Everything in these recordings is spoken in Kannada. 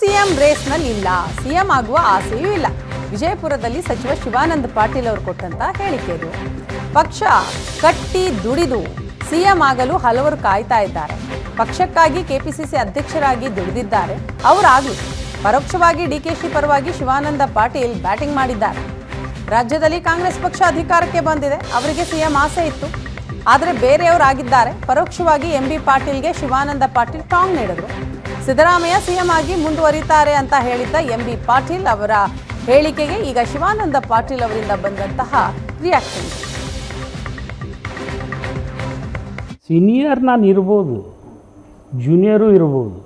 ಸಿಎಂ ರೇಸ್ನಲ್ಲಿ ಇಲ್ಲ ಸಿಎಂ ಆಗುವ ಆಸೆಯೂ ಇಲ್ಲ. ವಿಜಯಪುರದಲ್ಲಿ ಸಚಿವ ಶಿವಾನಂದ ಪಾಟೀಲ್ ಅವರು ಕೊಟ್ಟಂತ ಹೇಳಿಕೆ ಇದು ಪಕ್ಷ ಕಟ್ಟಿ ದುಡಿದು ಸಿಎಂ ಆಗಲು ಹಲವರು ಕಾಯ್ತಾ ಇದ್ದಾರೆ. ಪಕ್ಷಕ್ಕಾಗಿ ಕೆಪಿಸಿಸಿ ಅಧ್ಯಕ್ಷರಾಗಿ ದುಡಿದಿದ್ದಾರೆ. ಅವರಾಗಲಿ ಪರೋಕ್ಷವಾಗಿ ಡಿಕೆಶಿ ಪರವಾಗಿ ಶಿವಾನಂದ ಪಾಟೀಲ್ ಬ್ಯಾಟಿಂಗ್ ಮಾಡಿದ್ದಾರೆ. ರಾಜ್ಯದಲ್ಲಿ ಕಾಂಗ್ರೆಸ್ ಪಕ್ಷ ಅಧಿಕಾರಕ್ಕೆ ಬಂದಿದೆ. ಅವರಿಗೆ ಸಿಎಂ ಆಸೆ ಇತ್ತು. ಆದರೆ ಬೇರೆಯವರಾಗಿದ್ದಾರೆ ಪರೋಕ್ಷವಾಗಿ ಎಂ ಬಿ ಪಾಟೀಲ್ಗೆ ಶಿವಾನಂದ ಪಾಟೀಲ್ ಟಾಂಗ್ ನೀಡಿದ್ರು. ಸಿದ್ದರಾಮಯ್ಯ ಸಿಎಂ ಆಗಿ ಮುಂದುವರಿತಾರೆ ಅಂತ ಹೇಳಿದ್ದ ಎಂ ಬಿ ಪಾಟೀಲ್ ಅವರ ಹೇಳಿಕೆಗೆ ಈಗ ಶಿವಾನಂದ ಪಾಟೀಲ್ ಅವರಿಂದ ಬಂದಂತಹ ರಿಯಾಕ್ಷನ್ ಸೀನಿಯರ್ ನಾನು ಇರ್ಬೋದು ಜೂನಿಯರು ಇರ್ಬೋದು,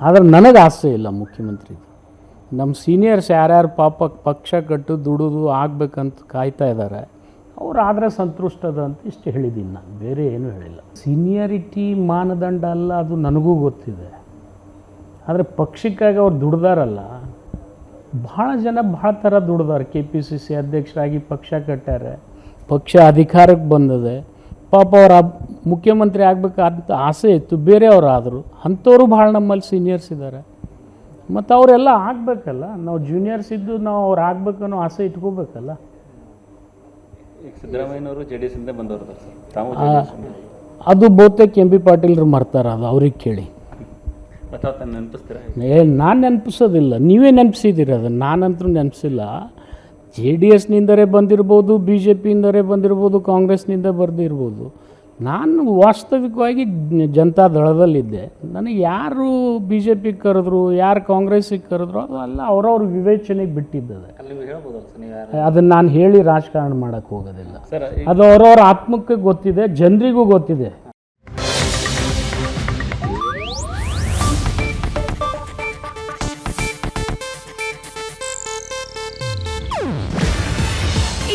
ಆದರೆ ನನಗೆ ಆಸೆ ಇಲ್ಲ ಮುಖ್ಯಮಂತ್ರಿ ನಮ್ಮ ಸೀನಿಯರ್ಸ್ ಯಾರ್ಯಾರು ಪಾಪ ಪಕ್ಷ ಕಟ್ಟು ದುಡಿದು ಆಗ್ಬೇಕಂತ ಕಾಯ್ತಾ ಇದ್ದಾರೆ ಅವ್ರು ಆದರೆ ಸಂತುಷ್ಟದ ಅಂತ ಇಷ್ಟು ಹೇಳಿದ್ದೀನಿ ನಾನು. ಬೇರೆ ಏನೂ ಹೇಳಿಲ್ಲ. ಸೀನಿಯರಿಟಿ ಮಾನದಂಡ ಅಲ್ಲ, ಅದು ನನಗೂ ಗೊತ್ತಿದೆ. ಆದರೆ ಪಕ್ಷಕ್ಕಾಗಿ ಅವ್ರು ದುಡ್ದಾರಲ್ಲ ಭಾಳ ಜನ ಭಾಳ ಥರ ದುಡ್ದಾರೆ. ಕೆ ಪಿ ಸಿ ಸಿ ಅಧ್ಯಕ್ಷರಾಗಿ ಪಕ್ಷ ಕಟ್ಟಾರೆ ಪಕ್ಷ ಅಧಿಕಾರಕ್ಕೆ ಬಂದಿದೆ. ಪಾಪ ಅವ್ರ ಮುಖ್ಯಮಂತ್ರಿ ಆಗಬೇಕಂತ ಆಸೆ ಇತ್ತು ಬೇರೆಯವರು ಆದರು. ಅಂಥವ್ರು ಭಾಳ ನಮ್ಮಲ್ಲಿ ಸೀನಿಯರ್ಸ್ ಇದ್ದಾರೆ ಮತ್ತು ಅವರೆಲ್ಲ ಆಗಬೇಕಲ್ಲ ನಾವು ಜೂನಿಯರ್ಸ್ ಇದ್ದು ನಾವು ಅವ್ರು ಆಗ್ಬೇಕನ್ನೋ ಆಸೆ ಇಟ್ಕೋಬೇಕಲ್ಲ. ಈಗ ಸಿದ್ದರಾಮಯ್ಯನವರು ಜೆ ಡಿ ಎಸ್ ಬಂದವರು ಸರ್. ತಾವು ಅದು ಬಹುತೇಕ ಎಂ ಬಿ ಪಾಟೀಲ್ರು ಮರ್ತಾರೆ ಅದು ಅವ್ರಿಗೆ ಕೇಳಿ. ನೆನಪಿಸ್ತೀರಾ? ಏ ನಾನು ನೆನಪಿಸೋದಿಲ್ಲ. ನೀವೇ ನೆನಪಿಸಿದ್ದೀರಿ ಅದನ್ನು. ನಾನಂತರೂ ನೆನಪಿಸಿಲ್ಲ. ಜೆ ಡಿ ಎಸ್ನಿಂದಲೇ ಬಂದಿರ್ಬೋದು ಬಿ ಜೆ ಪಿಯಿಂದಲೇ ಬಂದಿರ್ಬೋದು ಕಾಂಗ್ರೆಸ್ನಿಂದ ಬರ್ದಿರ್ಬೋದು. ನಾನು ವಾಸ್ತವಿಕವಾಗಿ ಜನತಾ ದಳದಲ್ಲಿದ್ದೆ. ನನಗೆ ಯಾರು ಬಿ ಜೆ ಪಿಗೆ ಕರೆದ್ರು ಯಾರು ಕಾಂಗ್ರೆಸ್ಸಿಗೆ ಕರೆದ್ರು ಅದು ಅಲ್ಲ ಅವ್ರವ್ರ ವಿವೇಚನೆಗೆ ಬಿಟ್ಟಿದ್ದದೆ. ನೀವು ಹೇಳ್ಬೋದಲ್ಲ ಸರ್? ನೀವು ಯಾರು? ಅದನ್ನು ನಾನು ಹೇಳಿ ರಾಜಕಾರಣ ಮಾಡೋಕ್ಕೆ ಹೋಗೋದಿಲ್ಲ. ಸರ್ ಅದು ಅವ್ರವ್ರ ಆತ್ಮಕ್ಕೆ ಗೊತ್ತಿದೆ ಜನರಿಗೂ ಗೊತ್ತಿದೆ.